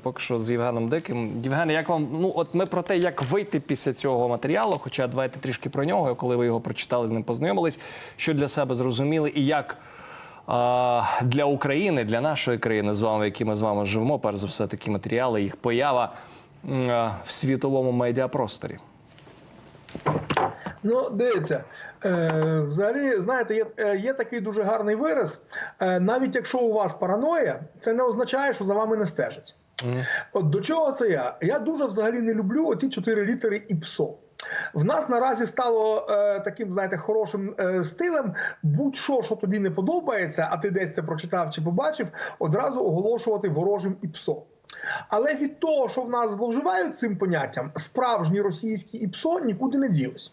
поки що з Євгеном Диким. Євгене, як вам ну от ми про те, як вийти після цього матеріалу, хоча давайте трішки про нього, коли ви його прочитали, з ним познайомились, що для себе зрозуміли, і як а, для України, для нашої країни, з вами, в якій ми з вами живемо, перш за все, такі матеріали, їх поява а, в світовому медіапросторі. Ну, дивіться, е, взагалі, знаєте, є, е, є такий дуже гарний вираз. Е, навіть якщо у вас параноя, це не означає, що за вами не стежать. От до чого це я? Я дуже взагалі не люблю оті чотири літери ІПСО. В нас наразі стало е, таким, знаєте, хорошим е, стилем. Будь-що, що тобі не подобається, а ти десь це прочитав чи побачив, одразу оголошувати ворожим ІПСО. Але від того, що в нас зловживають цим поняттям, справжні російські ІПСО нікуди не ділось.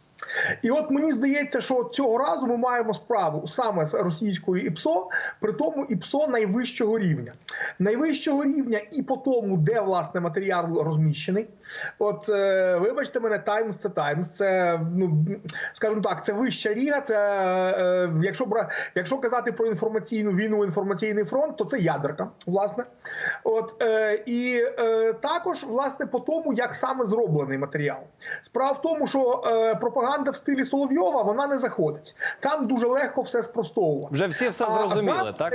І от мені здається, що цього разу ми маємо справу саме з російською ІПСО, при тому ІПСО найвищого рівня. Найвищого рівня і по тому, де власне матеріал розміщений. От е, вибачте мене, Таймс це Таймс. Це ну скажімо так, це вища ріга. Це е, якщо бра, якщо казати про інформаційну війну, інформаційний фронт, то це ядерка, власне. От е, і е, також власне по тому, як саме зроблений матеріал. Справа в тому, що е, пропаганда в стилі Соловйова вона не заходить. Там дуже легко все спростовувати. Вже всі все А зрозуміли, так?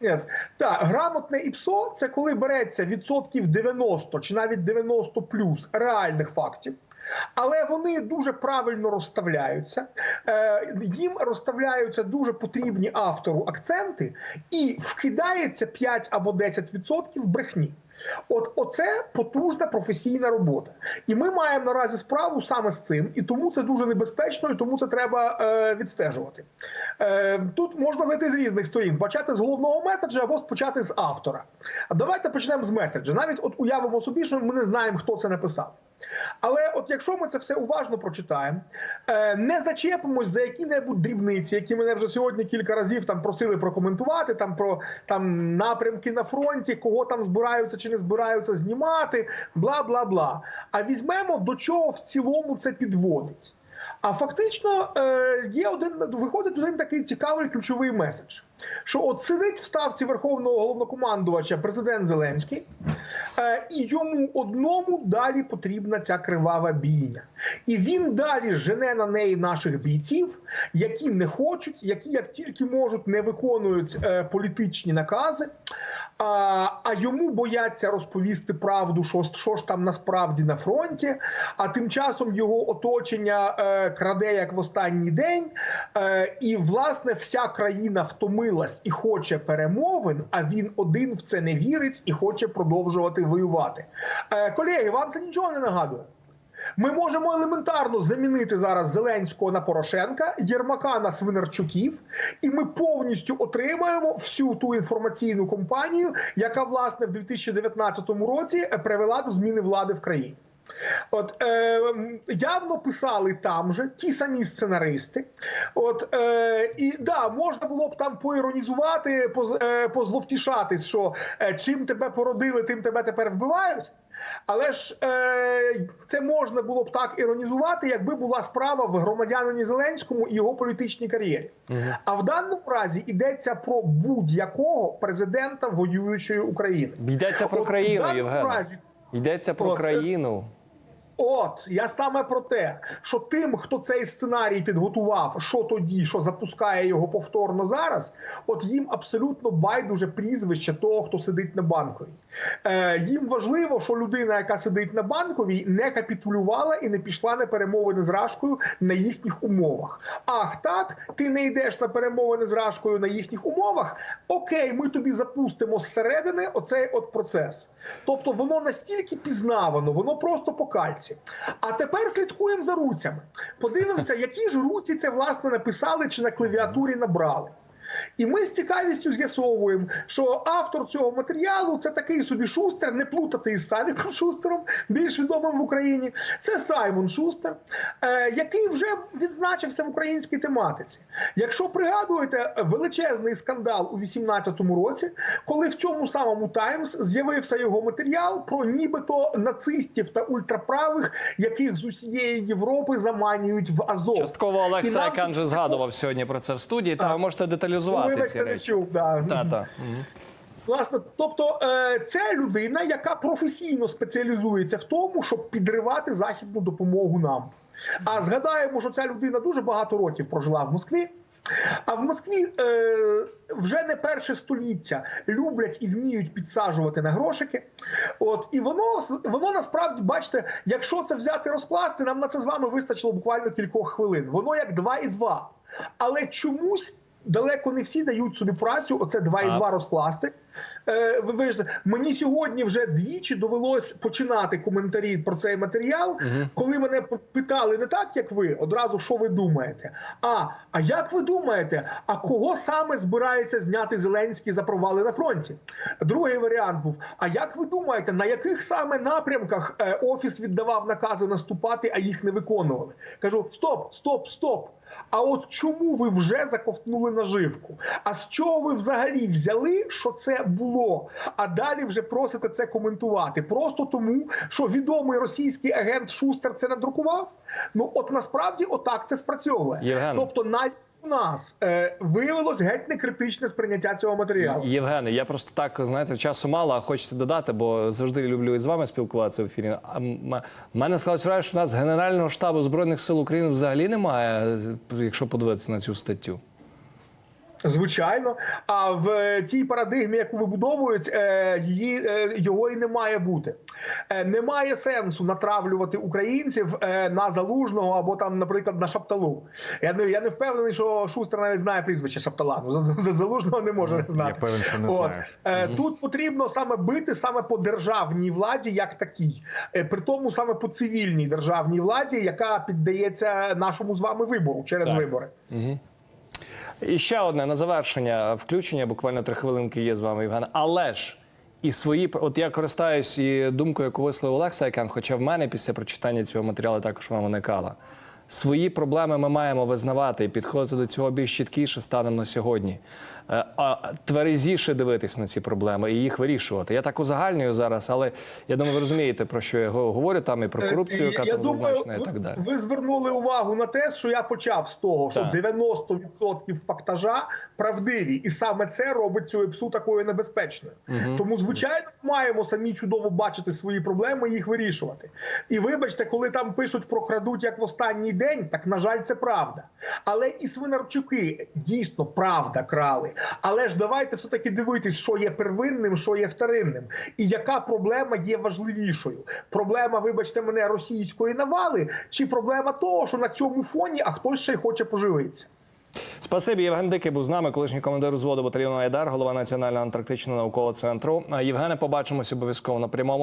Ні, так, грамотне ІПСО це коли береться відсотків 90 чи навіть 90 плюс реальних фактів. Але вони дуже правильно розставляються. Е, їм розставляються дуже потрібні автору акценти, і вкидається 5 або 10% брехні. От оце потужна професійна робота, і ми маємо наразі справу саме з цим, і тому це дуже небезпечно, і тому це треба е, відстежувати. Е, тут можна зайти з різних сторін, почати з головного меседжа або почати з автора. А давайте почнемо з меседжа. Навіть от уявимо собі, що ми не знаємо, хто це написав. Але от якщо ми це все уважно прочитаємо, е, не зачепимось за які-небудь дрібниці, які мене вже сьогодні кілька разів там просили прокоментувати, там про там напрямки на фронті, кого там збираються чи не збираються знімати, бла бла бла. А візьмемо до чого в цілому це підводить. А фактично е, є один виходить один такий цікавий ключовий меседж, що от сидить в ставці верховного головнокомандувача президент Зеленський, і йому одному далі потрібна ця кривава бійня. І він далі жене на неї наших бійців, які не хочуть, які як тільки можуть не виконують е, політичні накази. А, а йому бояться розповісти правду, що, що ж там насправді на фронті. А тим часом його оточення е, краде як в останній день. Е, і власне вся країна втомилась і хоче перемовин. А він один в це не вірить і хоче продовжувати воювати. Е, колеги, вам це нічого не нагадує? Ми можемо елементарно замінити зараз Зеленського на Порошенка, Єрмака на Свинарчуків, і ми повністю отримаємо всю ту інформаційну кампанію, яка власне в 2019 році привела до зміни влади в країні. От е, явно писали там же ті самі сценаристи. От е, і да, можна було б там поіронізувати, поз, е, позловтішатись, що е, чим тебе породили, тим тебе тепер вбивають. Але ж е, це можна було б так іронізувати, якби була справа в громадянині Зеленському і його політичній кар'єрі. А в даному разі йдеться про будь-якого президента воюючої України. Йдеться про От в даному Євгене. разі Йдеться про країну. От я саме про те, що тим, хто цей сценарій підготував, що тоді, що запускає його повторно зараз, от їм абсолютно байдуже прізвище того, хто сидить на банковій. Е, їм важливо, що людина, яка сидить на банковій, не капітулювала і не пішла на перемовини з Рашкою на їхніх умовах. Ах, так, ти не йдеш на перемовини з Рашкою на їхніх умовах. Окей, ми тобі запустимо зсередини оцей от процес. Тобто воно настільки пізнавано, воно просто по. А тепер слідкуємо за руцями. Подивимося, які ж руці це власне написали чи на клавіатурі набрали. І ми з цікавістю з'ясовуємо, що автор цього матеріалу це такий собі шустер, не плутати із Савіком Шустером, більш відомим в Україні. Це Саймон Шустер, е, який вже відзначився в українській тематиці. Якщо пригадуєте величезний скандал у 18-му році, коли в цьому самому Таймс з'явився його матеріал про нібито нацистів та ультраправих, яких з усієї Європи заманюють в Азов. Частково Олег нам- Сайкан вже згадував сьогодні про це в студії. Та ви можете деталізувати ці Вибачте, не речі. да. Та, та. Мгм. Власне, тобто е, це людина, яка професійно спеціалізується в тому, щоб підривати західну допомогу нам. А згадаємо, що ця людина дуже багато років прожила в Москві. А в Москві е, вже не перше століття люблять і вміють підсаджувати на грошики. От і воно воно насправді бачите, якщо це взяти розкласти, нам на це з вами вистачило буквально кількох хвилин. Воно як два і два. Але чомусь далеко не всі дають собі працю. Оце два і А. два розкласти. Е, ви, ж- мені сьогодні вже двічі довелось починати коментарі про цей матеріал, коли мене питали не так, як ви, одразу що ви думаєте. А а як ви думаєте, а кого саме збирається зняти Зеленський за провали на фронті? Другий варіант був: а як ви думаєте, на яких саме напрямках е, офіс віддавав накази наступати, а їх не виконували? Кажу: стоп, стоп, стоп. А от чому ви вже заковтнули наживку? А з чого ви взагалі взяли, що це було? А далі вже просите це коментувати. Просто тому, що відомий російський агент Шустер це надрукував? Ну от насправді отак це спрацьовує. Євген. Тобто, навіть у нас е, виявилось геть не критичне сприйняття цього матеріалу. Євгене, я просто так знаєте, часу мало, а хочеться додати, бо завжди люблю із вами спілкуватися в ефірі. А мене склалось враження, що у нас Генерального штабу збройних сил України взагалі немає, якщо подивитися на цю статтю. Звичайно, а в е, тій парадигмі, яку вибудовують, е, її е, його і не має бути. Немає сенсу натравлювати українців на залужного або там, наприклад, на Шапталу. Я не я не впевнений, що Шустер навіть знає прізвище Шаптала. Ну, за, за залужного не може не знати. певен, що не От. знаю. Тут потрібно саме бити саме по державній владі, як такій, при тому саме по цивільній державній владі, яка піддається нашому з вами вибору через Так. вибори. І ще одне на завершення включення, буквально три хвилинки є з вами, Євген. Але ж і свої от я користаюсь і думкою, яку висловив Олег Сайкан, хоча в мене після прочитання цього матеріалу також вона виникала. Свої проблеми ми маємо визнавати і підходити до цього більш чіткіше станом на сьогодні. Е, А тверезіше дивитись на ці проблеми і їх вирішувати. Я так узагальнюю зараз, але я думаю, ви розумієте, про що я говорю там і про корупцію, яка Е, я там думаю, зазначена, і так далі. Ви звернули увагу на те, що я почав з того, що Так. 90% фактажа правдиві, і саме це робить цю епсу такою небезпечною. Тому, звичайно, маємо самі чудово бачити свої проблеми і їх вирішувати. І вибачте, коли там пишуть про крадуть як в останній день, так на жаль, це правда. Але і свинарчуки дійсно правда крали. Але ж давайте все таки дивитись, що є первинним, що є вторинним, і яка проблема є важливішою. Проблема, вибачте мене, російської навали, чи проблема того, що на цьому фоні а хтось ще й хоче поживитися. Спасибі, Євген Дикий був з нами, колишній командир взводу батальйону Айдар, голова Національного антарктичного наукового центру. Євгене, побачимось обов'язково на прямому.